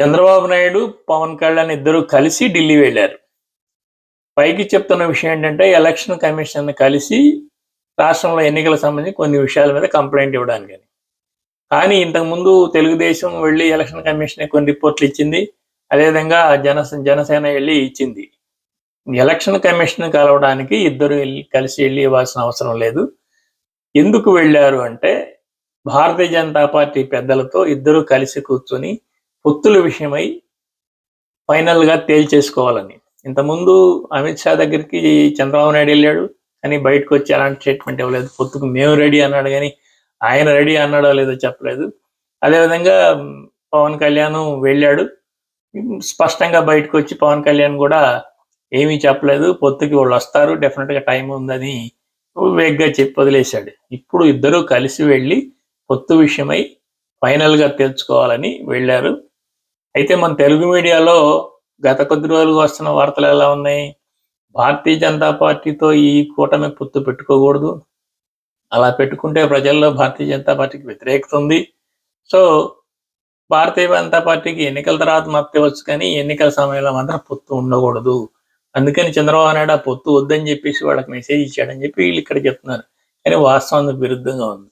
చంద్రబాబు నాయుడు పవన్ కళ్యాణ్ ఇద్దరు కలిసి ఢిల్లీ వెళ్ళారు. పైకి చెప్తున్న విషయం ఏంటంటే ఎలక్షన్ కమిషన్ కలిసి రాష్ట్రంలో ఎన్నికల సంబంధించి కొన్ని విషయాల మీద కంప్లైంట్ ఇవ్వడానికి కానీ ఇంతకుముందు తెలుగుదేశం వెళ్ళి ఎలక్షన్ కమిషన్ కొన్ని రిపోర్ట్లు ఇచ్చింది అదేవిధంగా జన జనసేన వెళ్ళి ఇచ్చింది. ఎలక్షన్ కమిషన్ కలవడానికి ఇద్దరు కలిసి వెళ్ళి ఇవ్వాల్సిన అవసరం లేదు. ఎందుకు వెళ్ళారు అంటే భారతీయ జనతా పార్టీ పెద్దలతో ఇద్దరు కలిసి కూర్చొని పొత్తుల విషయమై ఫైనల్గా తేల్చేసుకోవాలని. ఇంతకుముందు అమిత్ షా దగ్గరికి చంద్రబాబు నాయుడు వెళ్ళాడు కానీ బయటకు వచ్చి అలాంటి స్టేట్మెంట్ ఇవ్వలేదు. పొత్తుకు మేము రెడీ అన్నాడు కానీ ఆయన రెడీ అన్నాడో లేదో చెప్పలేదు. అదేవిధంగా పవన్ కళ్యాణ్ వెళ్ళాడు. స్పష్టంగా బయటకు వచ్చి పవన్ కళ్యాణ్ కూడా ఏమీ చెప్పలేదు. పొత్తుకి వాళ్ళు వస్తారు డెఫినెట్గా టైం ఉందని వేగ్గా చెప్పి వదిలేశాడు. ఇప్పుడు ఇద్దరూ కలిసి వెళ్ళి పొత్తు విషయమై ఫైనల్గా తెలుసుకోవాలని వెళ్ళారు. అయితే మన తెలుగు మీడియాలో గత కొద్ది రోజులుగా వస్తున్న వార్తలు ఎలా ఉన్నాయి? భారతీయ జనతా పార్టీతో ఈ కూటమి పొత్తు పెట్టుకోకూడదు. అలా పెట్టుకుంటే ప్రజల్లో భారతీయ జనతా పార్టీకి వ్యతిరేకత ఉంది. సో భారతీయ జనతా పార్టీకి ఎన్నికల తర్వాత మత్తవచ్చు కానీ ఎన్నికల సమయంలో మాత్రం పొత్తు ఉండకూడదు. అందుకని చంద్రబాబు నాయుడు ఆ పొత్తు వద్దని చెప్పేసి వాళ్ళకి మెసేజ్ ఇచ్చాడని చెప్పి వీళ్ళు ఇక్కడ చెప్తున్నారు. కానీ వాస్తవానికి విరుద్ధంగా ఉంది.